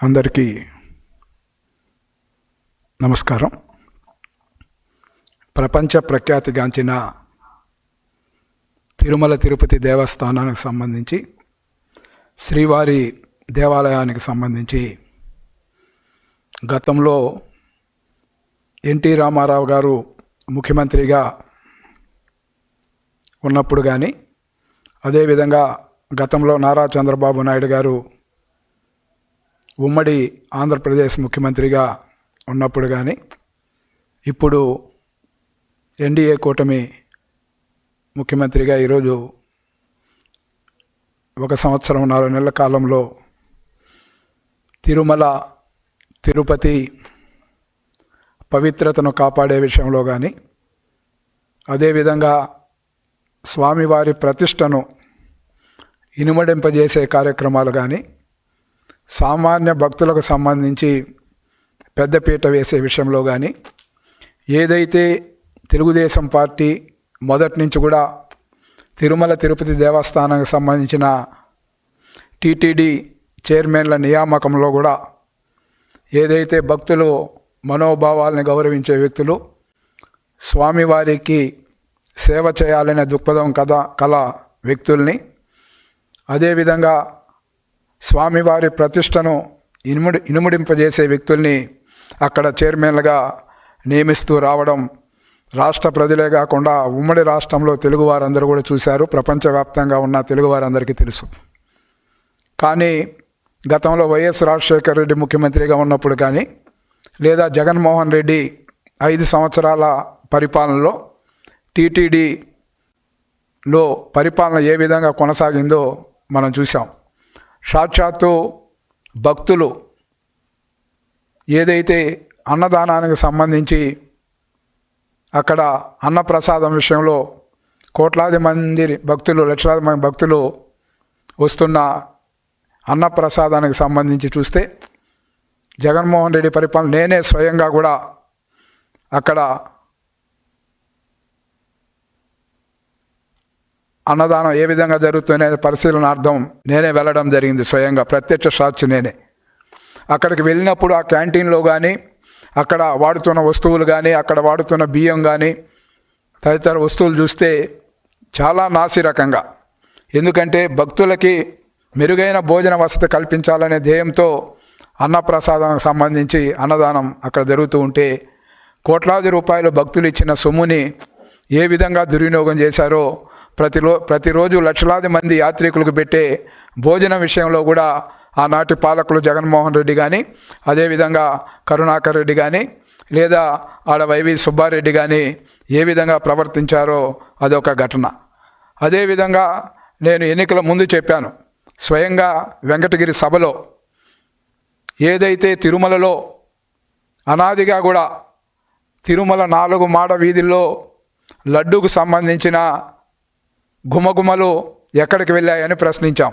అందరికీ నమస్కారం. ప్రపంచ ప్రఖ్యాతిగాంచిన తిరుమల తిరుపతి దేవస్థానానికి సంబంధించి శ్రీవారి దేవాలయానికి సంబంధించి గతంలో ఎన్టీ రామారావు గారు ముఖ్యమంత్రిగా ఉన్నప్పుడు కానీ అదేవిధంగా గతంలో నారా చంద్రబాబు నాయుడు గారు ఉమ్మడి ఆంధ్రప్రదేశ్ ముఖ్యమంత్రిగా ఉన్నప్పుడు కానీ ఇప్పుడు ఎన్డీఏ కూటమి ముఖ్యమంత్రిగా ఈరోజు ఒక సంవత్సరం నాలుగు నెలల కాలంలో తిరుమల తిరుపతి పవిత్రతను కాపాడే విషయంలో కానీ అదేవిధంగా స్వామివారి ప్రతిష్టను ఇనుమడింపజేసే కార్యక్రమాలు కానీ సామాన్య భక్తులకు సంబంధించి పెద్దపీట వేసే విషయంలో కానీ ఏదైతే తెలుగుదేశం పార్టీ మొదటి నుంచి కూడా తిరుమల తిరుపతి దేవస్థానానికి సంబంధించిన టీటీడీ చైర్మన్ల నియామకంలో కూడా ఏదైతే భక్తులు మనోభావాల్ని గౌరవించే వ్యక్తులు స్వామివారికి సేవ చేయాలనే దృక్పథం కథ కల వ్యక్తుల్ని అదేవిధంగా స్వామివారి ప్రతిష్టను ఇనుముడి ఇనుముడింపజేసే వ్యక్తుల్ని అక్కడ చైర్మన్లుగా నియమిస్తూ రావడం రాష్ట్ర ప్రజలే కాకుండా ఉమ్మడి రాష్ట్రంలో తెలుగు వారందరూ కూడా చూశారు. ప్రపంచవ్యాప్తంగా ఉన్న తెలుగు వారందరికీ తెలుసు. కానీ గతంలో వైఎస్ రాజశేఖర రెడ్డి ముఖ్యమంత్రిగా ఉన్నప్పుడు కానీ లేదా జగన్మోహన్ రెడ్డి ఐదు సంవత్సరాల పరిపాలనలో టీటీడీలో పరిపాలన ఏ విధంగా కొనసాగిందో మనం చూసాం సాక్షాత్తు భక్తులు ఏదైతే అన్నదానానికి సంబంధించి అక్కడ అన్నప్రసాదం విషయంలో కోట్లాది మంది భక్తులు లక్షలాది మంది భక్తులు వస్తున్న అన్నప్రసాదానికి సంబంధించి చూస్తే జగన్మోహన్ రెడ్డి పరిపాలన నేనే స్వయంగా కూడా అక్కడ అన్నదానం ఏ విధంగా జరుగుతుందనే పరిశీలనార్థం నేనే వెళ్ళడం జరిగింది స్వయంగా. ప్రత్యక్ష సాక్షి నేనే. అక్కడికి వెళ్ళినప్పుడు ఆ క్యాంటీన్లో కానీ అక్కడ వాడుతున్న వస్తువులు కానీ అక్కడ వాడుతున్న బియ్యం కానీ తదితర వస్తువులు చూస్తే చాలా నాసిరకంగా ఎందుకంటే భక్తులకి మెరుగైన భోజన వసతి కల్పించాలనే ధ్యేయంతో అన్నప్రసాదానికి సంబంధించి అన్నదానం అక్కడ జరుగుతూ ఉంటే కోట్లాది రూపాయలు భక్తులు ఇచ్చిన సొమ్ముని ఏ విధంగా దుర్వినియోగం చేశారో ప్రతిరో ప్రతిరోజు లక్షలాది మంది యాత్రికులకు పెట్టే భోజనం విషయంలో కూడా ఆనాటి పాలకులు జగన్మోహన్ రెడ్డి కానీ అదేవిధంగా కరుణాకర్ రెడ్డి కానీ లేదా ఆడ వైవి సుబ్బారెడ్డి కానీ ఏ విధంగా ప్రవర్తించారో అదొక ఘటన. అదేవిధంగా నేను ఎన్నికల ముందు చెప్పాను స్వయంగా వెంకటగిరి సభలో ఏదైతే తిరుమలలో అనాదిగా కూడా తిరుమల నాలుగు మాడ వీధుల్లో లడ్డూకు సంబంధించిన గుమగుమలు ఎక్కడికి వెళ్ళాయని ప్రశ్నించాం.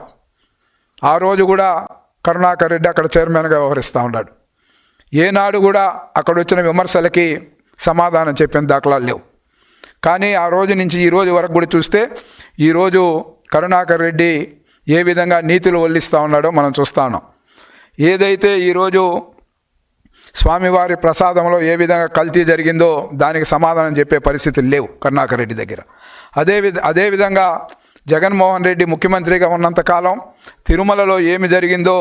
ఆ రోజు కూడా కరుణాకర్ రెడ్డి అక్కడ చైర్మన్గా వ్యవహరిస్తూ ఉన్నాడు. ఏనాడు కూడా అక్కడ వచ్చిన విమర్శలకి సమాధానం చెప్పిన దాఖలాలు లేవు. కానీ ఆ రోజు నుంచి ఈ రోజు వరకు కూడా చూస్తే ఈరోజు కరుణాకర్ రెడ్డి ఏ విధంగా నీతులు వల్లిస్తూ ఉన్నాడో మనం చూస్తా ఉన్నాం. ఏదైతే ఈరోజు స్వామివారి ప్రసాదంలో ఏ విధంగా కల్తీ జరిగిందో దానికి సమాధానం చెప్పే పరిస్థితులు లేవు కరుణాకర్ రెడ్డి దగ్గర. అదే విధ అదేవిధంగా జగన్మోహన్ రెడ్డి ముఖ్యమంత్రిగా ఉన్నంతకాలం తిరుమలలో ఏమి జరిగిందో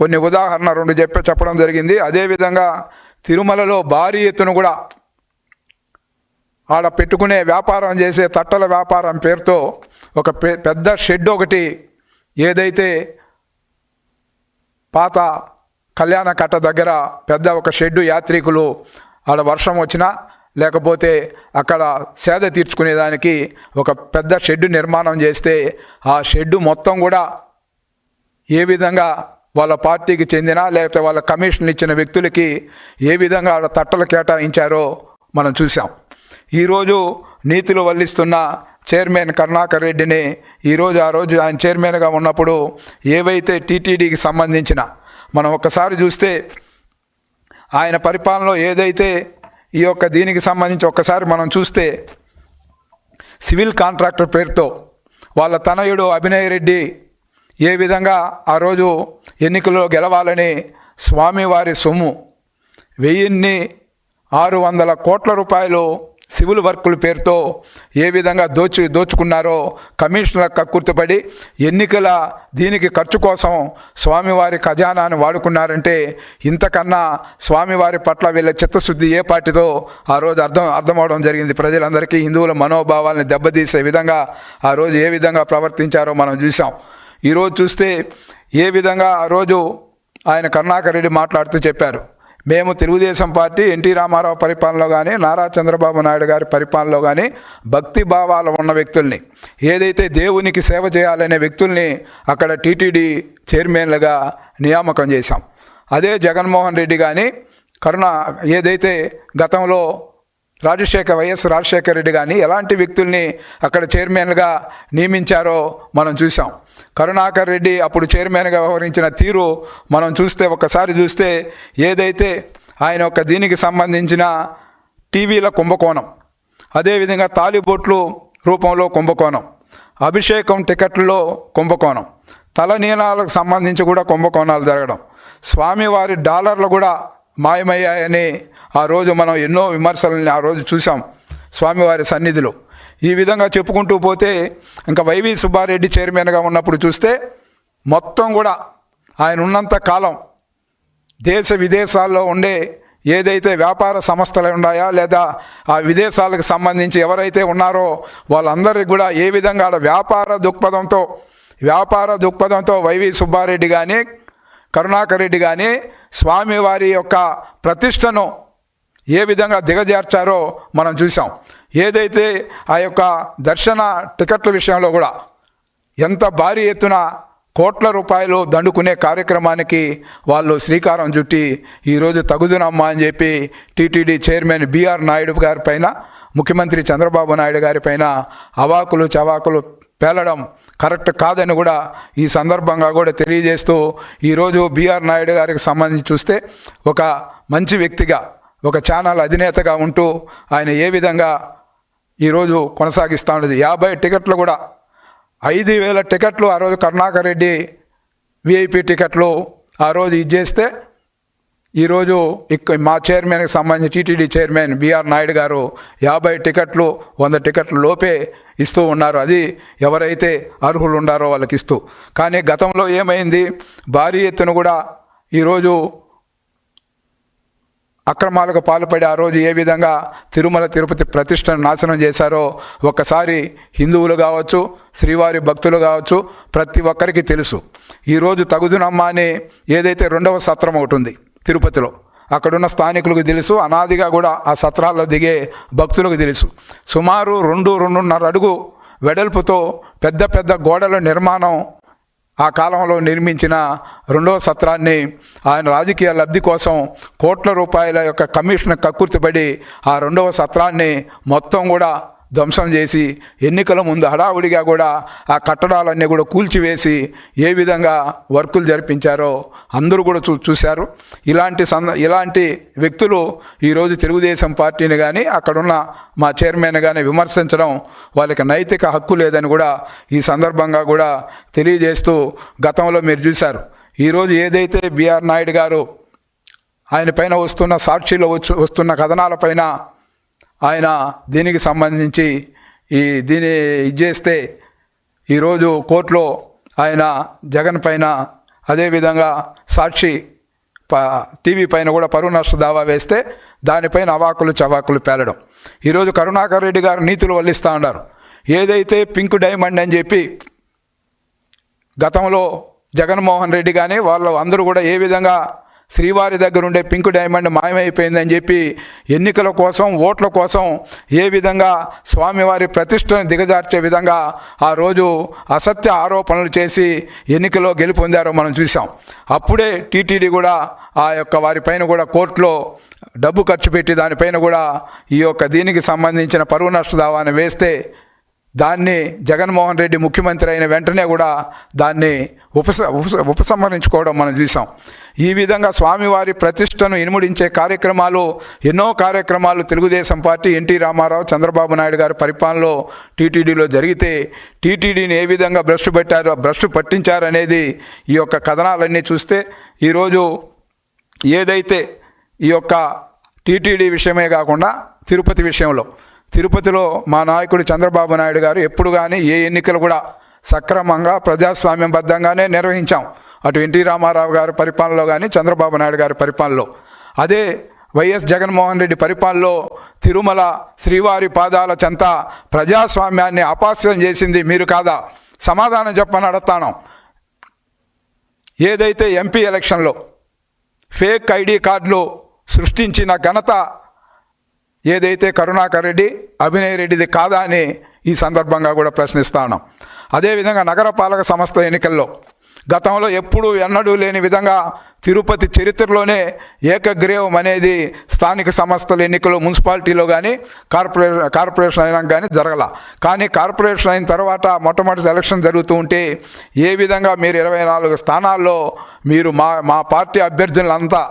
కొన్ని ఉదాహరణ రెండు చెప్పే చెప్పడం జరిగింది. అదేవిధంగా తిరుమలలో భారీ ఎత్తున కూడా ఆడ పెట్టుకునే వ్యాపారం చేసే తట్టల వ్యాపారం పేరుతో ఒక పె పెద్ద షెడ్ ఒకటి ఏదైతే పాత కళ్యాణ కట్ట దగ్గర పెద్ద ఒక షెడ్డు యాత్రికులు ఆడ వర్షం వచ్చినా లేకపోతే అక్కడ సేద తీర్చుకునేదానికి ఒక పెద్ద షెడ్డు నిర్మాణం చేస్తే ఆ షెడ్డు మొత్తం కూడా ఏ విధంగా వాళ్ళ పార్టీకి చెందిన లేకపోతే వాళ్ళ కమిషన్ ఇచ్చిన వ్యక్తులకి ఏ విధంగా ఆడ తట్టలు కేటాయించారో మనం చూసాం ఈరోజు నీతులు వల్లిస్తున్న చైర్మన్ కరుణాకర్ రెడ్డిని ఈరోజు ఆ రోజు ఆయన చైర్మన్గా ఉన్నప్పుడు ఏవైతే టీటీడీకి సంబంధించిన మనం ఒకసారి చూస్తే ఆయన పరిపాలనలో ఏదైతే ఈ యొక్క దీనికి సంబంధించి ఒక్కసారి మనం చూస్తే సివిల్ కాంట్రాక్టర్ పేరుతో వాళ్ళ తనయుడు అభినయ్ రెడ్డి ఏ విధంగా ఆ రోజు ఎన్నికల్లో గెలవాలని స్వామివారి సొమ్ము వెయ్యిన్ని ఆరు వందల కోట్ల రూపాయలు సివిల్ వర్కుల పేరుతో ఏ విధంగా దోచు దోచుకున్నారో కమిషనర్ కక్కుర్తిపడి ఎన్నికల దీనికి ఖర్చు కోసం స్వామివారి ఖజానాను వాడుకున్నారంటే ఇంతకన్నా స్వామివారి పట్ల వీళ్ళ చిత్తశుద్ధి ఏ పార్టీతో ఆ రోజు అర్థం అర్థమవడం జరిగింది. ప్రజలందరికీ హిందువుల మనోభావాల్ని దెబ్బతీసే విధంగా ఆ రోజు ఏ విధంగా ప్రవర్తించారో మనం చూసాం ఈరోజు చూస్తే ఏ విధంగా ఆ రోజు ఆయన కరుణాకర్ రెడ్డి మాట్లాడుతూ చెప్పారు. మేము తెలుగుదేశం పార్టీ ఎన్టీ రామారావు పరిపాలనలో కానీ నారా చంద్రబాబు నాయుడు గారి పరిపాలనలో కానీ భక్తి భావాలు ఉన్న వ్యక్తుల్ని ఏదైతే దేవునికి సేవ చేయాలనే వ్యక్తుల్ని అక్కడ టీటీడీ చైర్మన్లుగా నియామకం చేశాం. అదే జగన్మోహన్ రెడ్డి కానీ కరుణ ఏదైతే గతంలో రాజశేఖర్ వైఎస్ రాజశేఖర రెడ్డి కానీ ఎలాంటి వ్యక్తుల్ని అక్కడ చైర్మన్గా నియమించారో మనం చూసాం కరుణాకర్ రెడ్డి అప్పుడు చైర్మన్గా వ్యవహరించిన తీరు మనం చూస్తే ఒకసారి చూస్తే ఏదైతే ఆయన ఒక దీనికి సంబంధించిన టీవీల కుంభకోణం అదేవిధంగా తాలిబొట్లు రూపంలో కుంభకోణం అభిషేకం టికెట్లలో కుంభకోణం తలనీలాలకు సంబంధించి కూడా కుంభకోణాలు జరగడం స్వామివారి డాలర్లు కూడా మాయమయ్యాయని ఆ రోజు మనం ఎన్నో విమర్శలని ఆ రోజు చూసాం స్వామివారి సన్నిధిలో. ఈ విధంగా చెప్పుకుంటూ పోతే ఇంకా వైవి సుబ్బారెడ్డి చైర్మన్గా ఉన్నప్పుడు చూస్తే మొత్తం కూడా ఆయన ఉన్నంత కాలం దేశ విదేశాల్లో ఉండే ఏదైతే వ్యాపార సంస్థలు ఉన్నాయా లేదా ఆ విదేశాలకు సంబంధించి ఎవరైతే ఉన్నారో వాళ్ళందరికీ కూడా ఏ విధంగా ఆడ వ్యాపార దృక్పథంతో వ్యాపార దృక్పథంతో వైవి సుబ్బారెడ్డి కానీ కరుణాకర్ రెడ్డి కానీ స్వామివారి యొక్క ప్రతిష్టను ఏ విధంగా దిగజార్చారో మనం చూసాం ఏదైతే ఆ యొక్క దర్శన టికెట్ల విషయంలో కూడా ఎంత భారీ ఎత్తున కోట్ల రూపాయలు దండుకునే కార్యక్రమానికి వాళ్ళు శ్రీకారం చుట్టి ఈరోజు తగుదునమ్మా అని చెప్పి టీటీడీ చైర్మన్ బీఆర్ నాయుడు గారి పైన ముఖ్యమంత్రి చంద్రబాబు నాయుడు గారి పైన అవాకులు చవాకులు పేలడం కరెక్ట్ కాదని కూడా ఈ సందర్భంగా కూడా తెలియజేస్తూ ఈరోజు బీఆర్ నాయుడు గారికి సంబంధించి చూస్తే ఒక మంచి వ్యక్తిగా ఒక ఛానల్ అధినేతగా ఉంటూ ఆయన ఏ విధంగా ఈరోజు కొనసాగిస్తూ ఉండదు యాభై టికెట్లు కూడా ఐదు వేల టికెట్లు ఆ రోజు కరుణాకర్ రెడ్డి విఐపి టికెట్లు ఆ రోజు ఇది చేస్తే ఈరోజు ఇక్క మా చైర్మన్కి సంబంధించి టీటీడీ చైర్మన్ బీఆర్ నాయుడు గారు యాభై టికెట్లు వంద టికెట్లు లోపే ఇస్తూ ఉన్నారు. అది ఎవరైతే అర్హులు ఉండారో వాళ్ళకి ఇస్తూ. కానీ గతంలో ఏమైంది? భారీ ఎత్తున కూడా ఈరోజు అక్రమాలకు పాల్పడి ఆ రోజు ఏ విధంగా తిరుమల తిరుపతి ప్రతిష్టను నాశనం చేశారో ఒక్కసారి హిందువులు కావచ్చు శ్రీవారి భక్తులు కావచ్చు ప్రతి ఒక్కరికి తెలుసు. ఈరోజు తగుదునమ్మ అని ఏదైతే రెండవ సత్రం ఒకటి ఉంది తిరుపతిలో అక్కడున్న స్థానికులకు తెలుసు అనాదిగా కూడా ఆ సత్రాల్లో దిగే భక్తులకు తెలుసు. సుమారు రెండు రెండున్నర అడుగు వెడల్పుతో పెద్ద పెద్ద గోడల నిర్మాణం ఆ కాలంలో నిర్మించిన రెండవ సత్రాన్ని ఆయన రాజకీయ లబ్ధి కోసం కోట్ల రూపాయల యొక్క కమిషన్ కక్కుర్తిపడి ఆ రెండవ సత్రాన్ని మొత్తం కూడా ధ్వంసం చేసి ఎన్నికల ముందు హడావుడిగా కూడా ఆ కట్టడాలన్నీ కూడా కూల్చివేసి ఏ విధంగా వర్కులు జరిపించారో అందరూ కూడా చూ చూశారు. ఇలాంటి సంద ఇలాంటి వ్యక్తులు ఈరోజు తెలుగుదేశం పార్టీని కానీ అక్కడున్న మా చైర్మన్ కానీ విమర్శించడం వాళ్ళకి నైతిక హక్కు లేదని కూడా ఈ సందర్భంగా కూడా తెలియజేస్తూ గతంలో మీరు చూశారు. ఈరోజు ఏదైతే బీఆర్ నాయుడు గారు ఆయన పైన వస్తున్న సాక్షిలో వచ్చు వస్తున్న కథనాలపైన ఆయన దీనికి సంబంధించి ఈ దీని ఇది చేస్తే ఈరోజు కోర్టులో ఆయన జగన్ పైన అదేవిధంగా సాక్షి ప టీవీ పైన కూడా పరువు నష్ట దావా వేస్తే దానిపైన అవాకులు చవాకులు పేలడం. ఈరోజు కరుణాకర్ రెడ్డి గారు నీతులు వల్లిస్తూ ఉన్నారు ఏదైతే పింక్ డైమండ్ అని చెప్పి గతంలో జగన్మోహన్ రెడ్డి కానీ వాళ్ళు అందరూ కూడా ఏ విధంగా శ్రీవారి దగ్గర ఉండే పింక్ డైమండ్ మాయమైపోయిందని చెప్పి ఎన్నికల కోసం ఓట్ల కోసం ఏ విధంగా స్వామివారి ప్రతిష్టను దిగజార్చే విధంగా ఆ రోజు అసత్య ఆరోపణలు చేసి ఎన్నికల్లో గెలుపొందారో మనం చూసాం అప్పుడే టీటీడీ కూడా ఆ యొక్క వారిపైన కూడా కోర్టులో డబ్బు ఖర్చు పెట్టి దానిపైన కూడా ఈ యొక్క దీనికి సంబంధించిన పరువు నష్ట దావాన్ని వేస్తే దాన్ని జగన్మోహన్ రెడ్డి ముఖ్యమంత్రి అయిన వెంటనే కూడా దాన్ని ఉపస ఉపసంహరించుకోవడం మనం చూసాం. ఈ విధంగా స్వామివారి ప్రతిష్టను ఇనుముడించే కార్యక్రమాలు ఎన్నో కార్యక్రమాలు Telugu Desam party N T Rama Rao Chandrababu Naidu గారి పరిపాలనలో టీటీడీలో జరిగితే టీటీడీని ఏ విధంగా భ్రష్టు పెట్టారో భ్రష్టు పట్టించారనేది ఈ యొక్క కథనాలన్నీ చూస్తే ఈరోజు ఏదైతే ఈ యొక్క టీటీడీ విషయమే కాకుండా తిరుపతి విషయంలో తిరుపతిలో మా నాయకుడు చంద్రబాబు నాయుడు గారు ఎప్పుడు కానీ ఏ ఎన్నికలు కూడా సక్రమంగా ప్రజాస్వామ్యబద్ధంగానే నిర్వహించాం. అటు ఎన్టీ రామారావు గారి పరిపాలనలో కానీ చంద్రబాబు నాయుడు గారి పరిపాలనలో. అదే వైఎస్ జగన్మోహన్ రెడ్డి పరిపాలనలో తిరుమల శ్రీవారి పాదాల చెంత ప్రజాస్వామ్యాన్ని అపాస్యం చేసింది మీరు కాదా? సమాధానం చెప్పని అడతాను ఏదైతే ఎంపీ ఎలక్షన్లో ఫేక్ ఐడి కార్డులు సృష్టించిన ఘనత ఏదైతే కరుణాకర్ రెడ్డి అభినయ్ రెడ్డిది కాదా అని ఈ సందర్భంగా కూడా ప్రశ్నిస్తాను అదేవిధంగా నగరపాలక సంస్థ ఎన్నికల్లో గతంలో ఎప్పుడూ ఎన్నడూ లేని విధంగా తిరుపతి చరిత్రలోనే ఏకగ్రీవం అనేది స్థానిక సంస్థల ఎన్నికలు మున్సిపాలిటీలో కానీ కార్పొరే కార్పొరేషన్ అయినా కానీ జరగల. కానీ కార్పొరేషన్ అయిన తర్వాత మొట్టమొదటి ఎలక్షన్ జరుగుతూ ఉంటే ఏ విధంగా మీరు ఇరవై నాలుగు స్థానాల్లో మీరు మా మా పార్టీ అభ్యర్థులంతా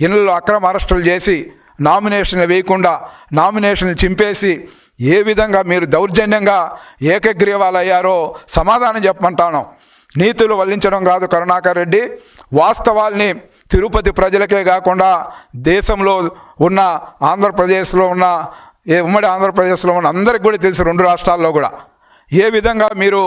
ఇళ్ళలో అక్రమ అరెస్టులు చేసి నామినేషన్లు వేయకుండా నామినేషన్లు చింపేసి ఏ విధంగా మీరు దౌర్జన్యంగా ఏకగ్రీవాలయ్యారో సమాధానం చెప్పమంటాను. నీతులు వల్లించడం కాదు కరుణాకర్ రెడ్డి. వాస్తవాల్ని తిరుపతి ప్రజలకే కాకుండా దేశంలో ఉన్న ఆంధ్రప్రదేశ్లో ఉన్న ఏ ఉమ్మడి ఆంధ్రప్రదేశ్లో ఉన్న అందరికి కూడా తెలుసు రెండు రాష్ట్రాల్లో కూడా. ఏ విధంగా మీరు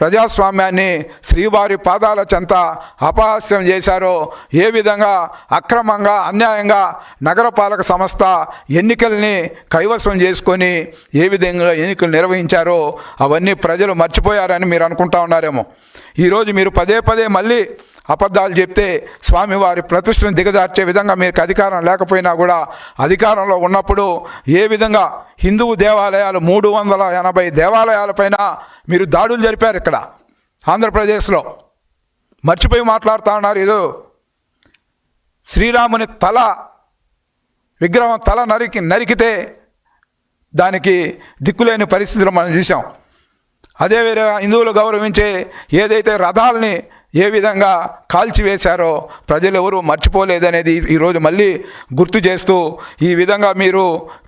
ప్రజాస్వామ్యాన్ని శ్రీవారి పాదాల చెంత అపహాస్యం చేశారో ఏ విధంగా అక్రమంగా అన్యాయంగా నగరపాలక సంస్థ ఎన్నికల్ని కైవసం చేసుకొని ఏ విధంగా ఎన్నికలు నిర్వహించారో అవన్నీ ప్రజలు మర్చిపోయారని మీరు అనుకుంటా ఉన్నారేమో. ఈరోజు మీరు పదే పదే మళ్ళీ అబద్ధాలు చెప్తే స్వామివారి ప్రతిష్టను దిగజార్చే విధంగా మీకు అధికారం లేకపోయినా కూడా అధికారంలో ఉన్నప్పుడు ఏ విధంగా హిందువు దేవాలయాలు మూడు వందల ఎనభై దేవాలయాలపైన మీరు దాడులు జరిపారు ఇక్కడ? ఆంధ్రప్రదేశ్లో. మర్చిపోయి మాట్లాడుతూ ఉన్నారు ఏదో శ్రీరాముని తల విగ్రహం తల నరికి నరికితే దానికి దిక్కులేని పరిస్థితులు మనం చూసాం అదే వేరే హిందువులు గౌరవించే ఏదైతే రథాలని ఏ విధంగా కాల్చివేశారో ప్రజలు ఎవరు మర్చిపోలేదనేది ఈరోజు మళ్ళీ గుర్తు చేస్తూ ఈ విధంగా మీరు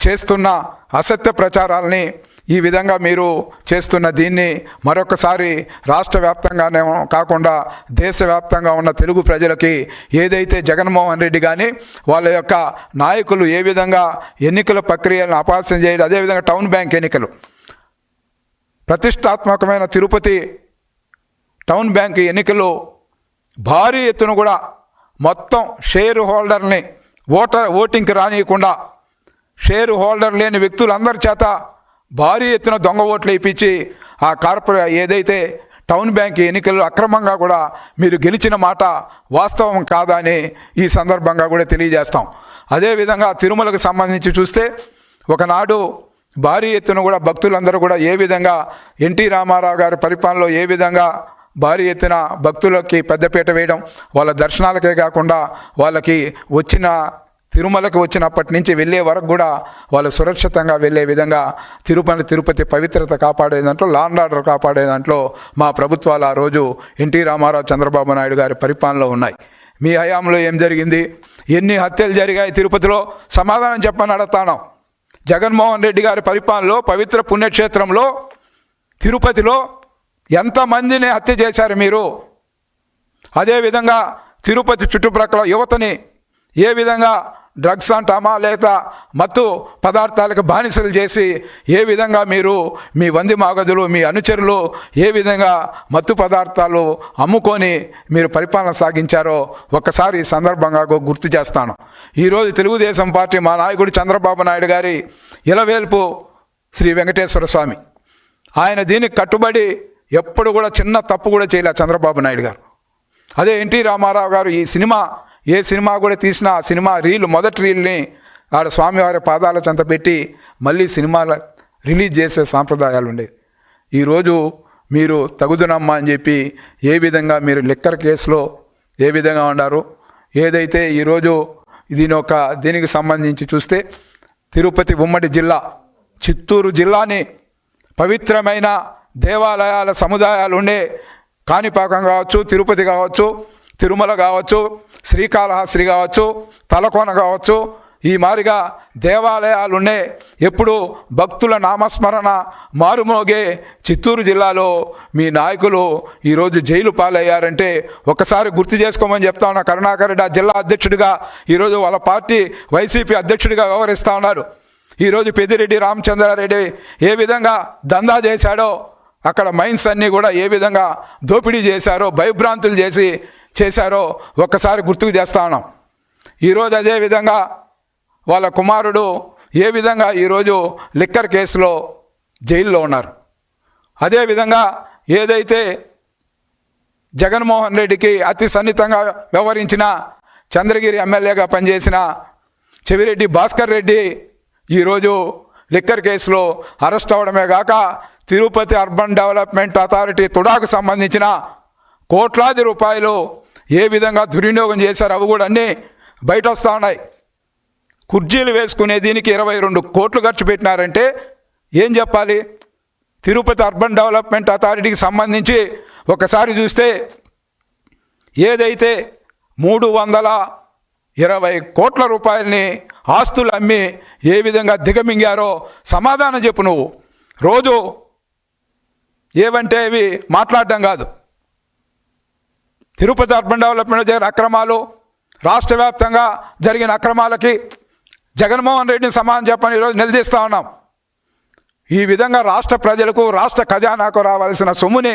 చేస్తున్న అసత్య ప్రచారాలని ఈ విధంగా మీరు చేస్తున్న దీన్ని మరొకసారి రాష్ట్ర వ్యాప్తంగానే కాకుండా దేశవ్యాప్తంగా ఉన్న తెలుగు ప్రజలకి ఏదైతే జగన్మోహన్ రెడ్డి కానీ వాళ్ళ యొక్క నాయకులు ఏ విధంగా ఎన్నికల ప్రక్రియలను అపాస్యం చేయడం అదేవిధంగా టౌన్ బ్యాంక్ ఎన్నికలు ప్రతిష్టాత్మకమైన తిరుపతి టౌన్ బ్యాంక్ ఎన్నికల్లో భారీ ఎత్తున కూడా మొత్తం షేర్ హోల్డర్ని ఓటర్ ఓటింగ్కి రానియకుండా షేర్ హోల్డర్ లేని వ్యక్తులందరి చేత భారీ ఎత్తున దొంగ ఓట్లు వేయించి ఆ కార్పొరే ఏదైతే టౌన్ బ్యాంక్ ఎన్నికల్లో అక్రమంగా కూడా మీరు గెలిచిన మాట వాస్తవం కాదని ఈ సందర్భంగా కూడా తెలియజేస్తాం. అదేవిధంగా తిరుమలకు సంబంధించి చూస్తే ఒకనాడు భారీ ఎత్తున కూడా భక్తులందరూ కూడా ఏ విధంగా ఎన్టీ రామారావు గారి పరిపాలనలో ఏ విధంగా భారీ ఎత్తున భక్తులకి పెద్దపీట వేయడం వాళ్ళ దర్శనాలకే కాకుండా వాళ్ళకి వచ్చిన తిరుమలకి వచ్చినప్పటి నుంచి వెళ్ళే వరకు కూడా వాళ్ళు సురక్షితంగా వెళ్ళే విధంగా తిరుపతి తిరుపతి పవిత్రత కాపాడే దాంట్లో లాండ్ ఆర్డర్ కాపాడే దాంట్లో మా ప్రభుత్వాలు ఆ రోజు ఎన్టీ రామారావు చంద్రబాబు నాయుడు గారి పరిపాలనలో ఉన్నాయి. మీ హయాంలో ఏం జరిగింది? ఎన్ని హత్యలు జరిగాయి తిరుపతిలో? సమాధానం చెప్పని అడతాను జగన్మోహన్ రెడ్డి గారి పరిపాలనలో పవిత్ర పుణ్యక్షేత్రంలో తిరుపతిలో ఎంతమందిని హత్య చేశారు మీరు? అదేవిధంగా తిరుపతి చుట్టుప్రక్కల యువతని ఏ విధంగా డ్రగ్స్ అంటామా లేక మత్తు పదార్థాలకు బానిసలు చేసి ఏ విధంగా మీరు మీ వంది మాగదులు మీ అనుచరులు ఏ విధంగా మత్తు పదార్థాలు అమ్ముకొని మీరు పరిపాలన సాగించారో ఒక్కసారి ఈ సందర్భంగా గుర్తు చేస్తాను. ఈరోజు తెలుగుదేశం పార్టీ మా నాయకుడు చంద్రబాబు నాయుడు గారి ఇలవేల్పు శ్రీ వెంకటేశ్వర స్వామి. ఆయన దీనికి కట్టుబడి ఎప్పుడు కూడా చిన్న తప్పు కూడా చేయలే చంద్రబాబు నాయుడు గారు. అదే ఎన్టీ రామారావు గారు ఈ సినిమా ఏ సినిమా కూడా తీసినా ఆ సినిమా రీల్ మొదటి రీల్ని ఆడ స్వామివారి పాదాల చెంత పెట్టి మళ్ళీ సినిమాల రిలీజ్ చేసే సాంప్రదాయాలు ఉండేవి ఈరోజు మీరు తగుదునమ్మా అని చెప్పి ఏ విధంగా మీరు లిక్కర్ కేసులో ఏ విధంగా ఉన్నారు ఏదైతే ఈరోజు దీని ఒక దీనికి సంబంధించి చూస్తే తిరుపతి ఉమ్మడి జిల్లా చిత్తూరు జిల్లాని పవిత్రమైన దేవాలయాల సముదాయాలు ఉండే కాణిపాకం కావచ్చు తిరుపతి కావచ్చు తిరుమల కావచ్చు శ్రీకాళహస్తి కావచ్చు తలకోన కావచ్చు ఈ మారిగా దేవాలయాలున్నే ఎప్పుడు భక్తుల నామస్మరణ మారుమోగే చిత్తూరు జిల్లాలో మీ నాయకులు ఈరోజు జైలు పాలయ్యారంటే ఒకసారి గుర్తు చేసుకోమని చెప్తా ఉన్న. కరుణాకర్ రెడ్డి జిల్లా అధ్యక్షుడిగా ఈరోజు వాళ్ళ పార్టీ వైసీపీ అధ్యక్షుడిగా వ్యవహరిస్తూ ఉన్నారు. ఈరోజు పెద్దిరెడ్డి రామచంద్రారెడ్డి ఏ విధంగా దందా చేశాడో అక్కడ మైన్స్ అన్నీ కూడా ఏ విధంగా దోపిడీ చేశారో భయభ్రాంతులు చేసి చేశారో ఒక్కసారి గుర్తుకు చేస్తా ఉన్నాం. ఈరోజు అదే విధంగా వాళ్ళ కుమారుడు ఏ విధంగా ఈరోజు లిక్కర్ కేసులో జైల్లో ఉన్నారు. అదేవిధంగా ఏదైతే జగన్మోహన్ రెడ్డికి అతి సన్నిహితంగా వ్యవహరించిన చంద్రగిరి ఎమ్మెల్యేగా పనిచేసిన చెవిరెడ్డి భాస్కర్ రెడ్డి ఈరోజు లిక్కర్ కేసులో అరెస్ట్ అవడమే కాక తిరుపతి అర్బన్ డెవలప్మెంట్ అథారిటీ తుడాకు సంబంధించిన కోట్లాది రూపాయలు ఏ విధంగా దుర్వినియోగం చేశారు అవి కూడా అన్నీ బయట వస్తూ ఉన్నాయి. కుర్జీలు వేసుకునే దీనికి ఇరవై రెండు కోట్లు ఖర్చు పెట్టినారంటే ఏం చెప్పాలి? తిరుపతి అర్బన్ డెవలప్మెంట్ అథారిటీకి సంబంధించి ఒకసారి చూస్తే ఏదైతే మూడు వందల ఇరవై కోట్ల రూపాయలని ఆస్తులు అమ్మి ఏ విధంగా దిగమింగారో సమాధానం చెప్పు నువ్వు. రోజు ఏవంటే ఇవి మాట్లాడడం కాదు. తిరుపతి అర్బన్ డెవలప్మెంట్ జరిగిన అక్రమాలు రాష్ట్ర వ్యాప్తంగా జరిగిన అక్రమాలకి జగన్మోహన్ రెడ్డిని సమానం చెప్పని ఈరోజు నిలదీస్తూ ఉన్నాం. ఈ విధంగా రాష్ట్ర ప్రజలకు రాష్ట్ర ఖజానాకు రావాల్సిన సొమ్ముని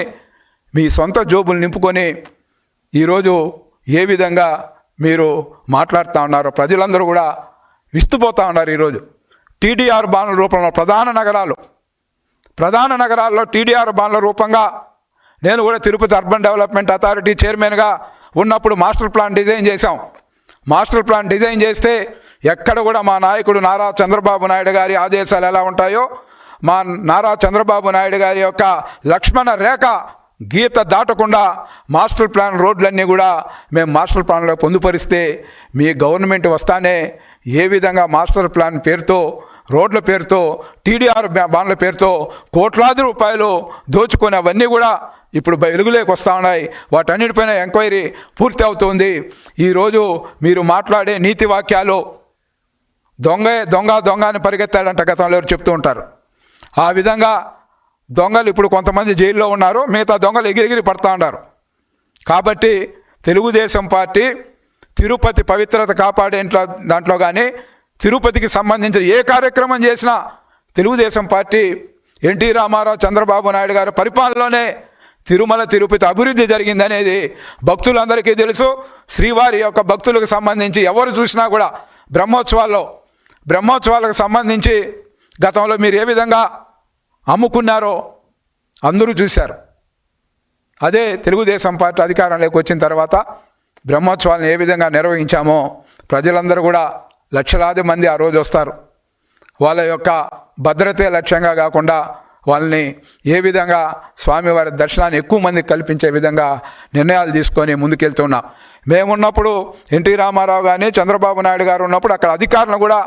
మీ సొంత జోబులు నింపుకొని ఈరోజు ఏ విధంగా మీరు మాట్లాడుతూ ఉన్నారో ప్రజలందరూ కూడా విస్తుపోతూ ఉన్నారు ఈరోజు. టీడీఆర్ బాను రూపంలో ప్రధాన నగరాలు. ప్రధాన నగరాల్లో టీడీఆర్ బాండ్ల రూపంగా నేను కూడా తిరుపతి అర్బన్ డెవలప్మెంట్ అథారిటీ చైర్మన్గా ఉన్నప్పుడు మాస్టర్ ప్లాన్ డిజైన్ చేశాం. మాస్టర్ ప్లాన్ డిజైన్ చేస్తే ఎక్కడ కూడా మా నాయకుడు నారా చంద్రబాబు నాయుడు గారి ఆదేశాలు ఎలా ఉంటాయో మా నారా చంద్రబాబు నాయుడు గారి యొక్క లక్ష్మణ రేఖ గీత దాటకుండా మాస్టర్ ప్లాన్ రోడ్లన్నీ కూడా మేము మాస్టర్ ప్లాన్లో పొందుపరిస్తే మీ గవర్నమెంట్ వస్తానే ఏ విధంగా మాస్టర్ ప్లాన్ పేరుతో రోడ్ల పేరుతో టీడీఆర్ బాండ్ల పేరుతో కోట్లాది రూపాయలు దోచుకొని అవన్నీ కూడా ఇప్పుడు వెలుగులోకి వస్తూ ఉన్నాయి. వాటన్నిటిపైన ఎంక్వైరీ పూర్తి అవుతుంది. ఈరోజు మీరు మాట్లాడే నీతి వాక్యాలు దొంగ దొంగ దొంగ అని పరిగెత్తాడంట గతంలో చెప్తూ ఉంటారు. ఆ విధంగా దొంగలు ఇప్పుడు కొంతమంది జైల్లో ఉన్నారు. మిగతా దొంగలు ఎగిరిగిరి పడతా ఉన్నారు. కాబట్టి తెలుగుదేశం పార్టీ తిరుపతి పవిత్రత కాపాడే దాంట్లో కానీ తిరుపతికి సంబంధించిన ఏ కార్యక్రమం చేసినా Telugu Desam party N T Rama Rao Chandrababu Naidu గారి పరిపాలనలోనే తిరుమల తిరుపతి అభివృద్ధి జరిగిందనేది భక్తులందరికీ తెలుసు. శ్రీవారి యొక్క భక్తులకు సంబంధించి ఎవరు చూసినా కూడా బ్రహ్మోత్సవాల్లో బ్రహ్మోత్సవాలకు సంబంధించి గతంలో మీరు ఏ విధంగా అమ్ముకున్నారో అందరూ చూశారు. అదే తెలుగుదేశం పార్టీ అధికారంలోకి వచ్చిన తర్వాత బ్రహ్మోత్సవాలను ఏ విధంగా నిర్వహించామో ప్రజలందరూ కూడా లక్షలాది మంది ఆ రోజు వస్తారు. వాళ్ళ యొక్క భద్రతే లక్ష్యంగా కాకుండా వాళ్ళని ఏ విధంగా స్వామివారి దర్శనాన్ని ఎక్కువ మందికి కల్పించే విధంగా నిర్ణయాలు తీసుకొని ముందుకెళ్తున్నాం. మేమున్నప్పుడు ఎన్టీ రామారావు కానీ చంద్రబాబు నాయుడు గారు ఉన్నప్పుడు అక్కడ అధికారులను కూడా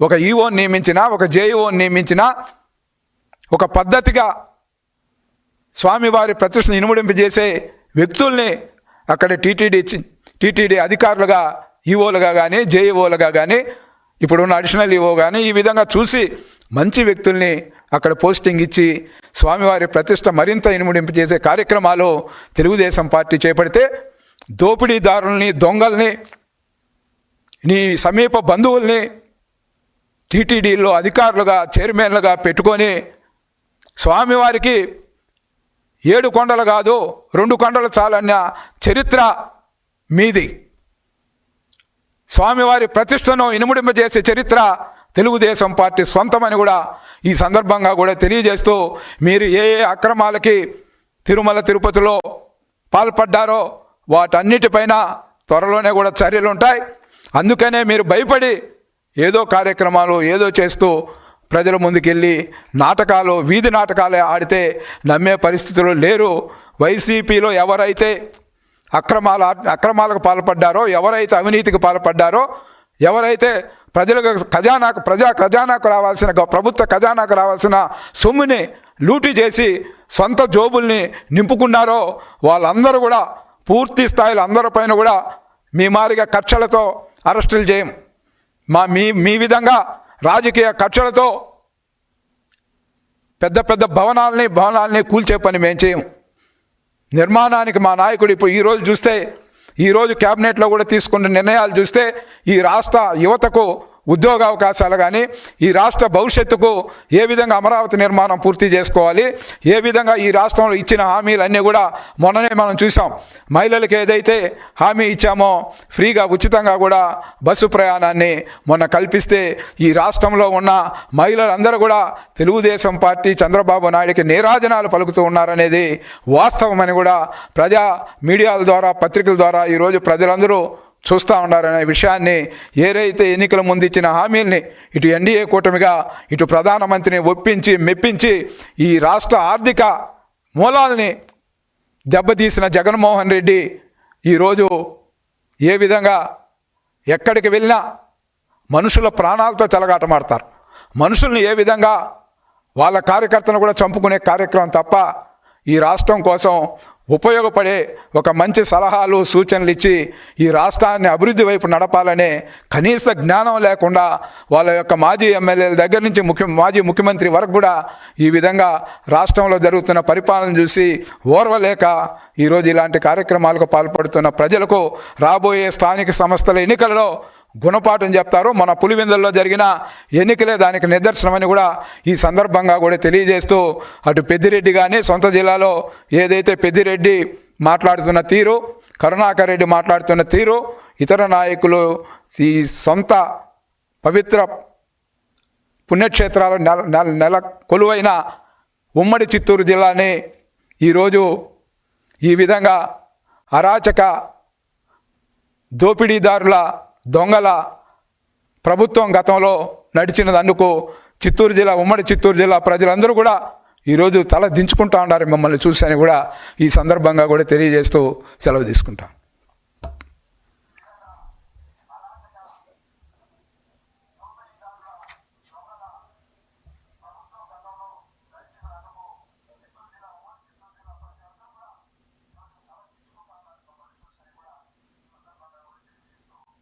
ఒక ఈఓని నియమించిన ఒక జేఈఓని నియమించిన ఒక పద్ధతిగా స్వామివారి ప్రతిష్టను ఇనుముడింపజేసే వ్యక్తుల్ని అక్కడ టీటీడీ టీటీడీ అధికారులుగా ఈఓలుగా కానీ జేఈఓలుగా కానీ ఇప్పుడున్న అడిషనల్ ఈఓ కానీ ఈ విధంగా చూసి మంచి వ్యక్తుల్ని అక్కడ పోస్టింగ్ ఇచ్చి స్వామివారి ప్రతిష్ట మరింత ఇనుముడింపు చేసే కార్యక్రమాలు తెలుగుదేశం పార్టీ చేపడితే దోపిడీదారుల్ని దొంగల్ని నీ సమీప బంధువుల్ని టీటీడీలో అధికారులుగా చైర్మన్లుగా పెట్టుకొని స్వామివారికి ఏడు కొండలు కాదు రెండు కొండలు చాలన్న చరిత్ర మీది. స్వామివారి ప్రతిష్టను ఇనుముడింపజేసే చరిత్ర తెలుగుదేశం పార్టీ సొంతమని కూడా ఈ సందర్భంగా కూడా తెలియజేస్తూ మీరు ఏ ఏ అక్రమాలకి తిరుమల తిరుపతిలో పాల్పడ్డారో వాటన్నిటిపైన త్వరలోనే కూడా చర్యలు ఉంటాయి. అందుకనే మీరు భయపడి ఏదో కార్యక్రమాలు ఏదో చేస్తూ ప్రజల ముందుకెళ్ళి నాటకాలు వీధి నాటకాలే ఆడితే నమ్మే పరిస్థితులు లేరు. వైసీపీలో ఎవరైతే అక్రమాల అక్రమాలకు పాల్పడ్డారో ఎవరైతే అవినీతికి పాల్పడ్డారో ఎవరైతే ప్రజలకు ఖజానాకు ప్రజా ఖజానాకు రావాల్సిన ప్రభుత్వ ఖజానాకు రావాల్సిన సొమ్ముని లూటీ చేసి సొంత జోబుల్ని నింపుకున్నారో వాళ్ళందరూ కూడా పూర్తి స్థాయిలో అందరి పైన కూడా మీ మారిగా కక్షలతో అరెస్టులు చేయం. మా మీ మీ విధంగా రాజకీయ కక్షలతో పెద్ద పెద్ద భవనాలని భవనాల్ని కూల్చే పని మేము చేయం. నిర్మాణానికి మా నాయకుడు ఇప్పుడు ఈరోజు చూస్తే ఈరోజు క్యాబినెట్లో కూడా తీసుకున్న నిర్ణయాలు చూస్తే ఈ రాష్ట్ర యువతకు ఉద్యోగ అవకాశాలు కానీ ఈ రాష్ట్ర భవిష్యత్తుకు ఏ విధంగా అమరావతి నిర్మాణం పూర్తి చేసుకోవాలి ఏ విధంగా ఈ రాష్ట్రంలో ఇచ్చిన హామీలన్నీ కూడా మొన్ననే మనం చూసాం మహిళలకు ఏదైతే హామీ ఇచ్చామో ఫ్రీగా ఉచితంగా కూడా బస్సు ప్రయాణాన్ని మొన్న కల్పిస్తే ఈ రాష్ట్రంలో ఉన్న మహిళలందరూ కూడా తెలుగుదేశం పార్టీ చంద్రబాబు నాయుడికి నీరాజనాలు పలుకుతూ ఉన్నారనేది వాస్తవమని కూడా ప్రజా మీడియాల ద్వారా పత్రికల ద్వారా ఈరోజు ప్రజలందరూ చూస్తూ ఉన్నారనే విషయాన్ని ఏదైతే ఎన్నికల ముందు ఇచ్చిన హామీల్ని ఇటు ఎన్డీఏ కూటమిగా ఇటు ప్రధానమంత్రిని ఒప్పించి మెప్పించి ఈ రాష్ట్ర ఆర్థిక మూలాల్ని దెబ్బతీసిన జగన్మోహన్ రెడ్డి ఈరోజు ఏ విధంగా ఎక్కడికి వెళ్ళినా మనుషుల ప్రాణాలతో చెలగాటమాడతారు. మనుషుల్ని ఏ విధంగా వాళ్ళ కార్యకర్తను కూడా చంపుకునే కార్యక్రమం తప్ప ఈ రాష్ట్రం కోసం ఉపయోగపడే ఒక మంచి సలహాలు సూచనలు ఇచ్చి ఈ రాష్ట్రాన్ని అభివృద్ధి వైపు నడపాలనే కనీస జ్ఞానం లేకుండా వాళ్ళ యొక్క మాజీ ఎమ్మెల్యేల దగ్గర నుంచి ముఖ్య మాజీ ముఖ్యమంత్రి వరకు కూడా ఈ విధంగా రాష్ట్రంలో జరుగుతున్న పరిపాలన చూసి ఓర్వలేక ఈరోజు ఇలాంటి కార్యక్రమాలకు పాల్పడుతున్న ప్రజలకు రాబోయే స్థానిక సంస్థల ఎన్నికలలో గుణపాఠం చెప్తారు. మన పులివెందుల్లో జరిగిన ఎన్నికలే దానికి నిదర్శనమని కూడా ఈ సందర్భంగా కూడా తెలియజేస్తూ అటు పెద్దిరెడ్డి కానీ సొంత జిల్లాలో ఏదైతే పెద్దిరెడ్డి మాట్లాడుతున్న తీరు కరుణాకర్ రెడ్డి మాట్లాడుతున్న తీరు ఇతర నాయకులు ఈ సొంత పవిత్ర పుణ్యక్షేత్రాలు నెల నెల నెల కొలువైన ఉమ్మడి చిత్తూరు జిల్లాని ఈరోజు ఈ విధంగా అరాచక దోపిడీదారుల దొంగల ప్రభుత్వం గతంలో నడిచినందుకు చిత్తూరు జిల్లా ఉమ్మడి చిత్తూరు జిల్లా ప్రజలందరూ కూడా ఈరోజు తల దించుకుంటా ఉన్నారు. మిమ్మల్ని చూసని కూడా ఈ సందర్భంగా కూడా తెలియజేస్తూ సెలవు తీసుకుంటాం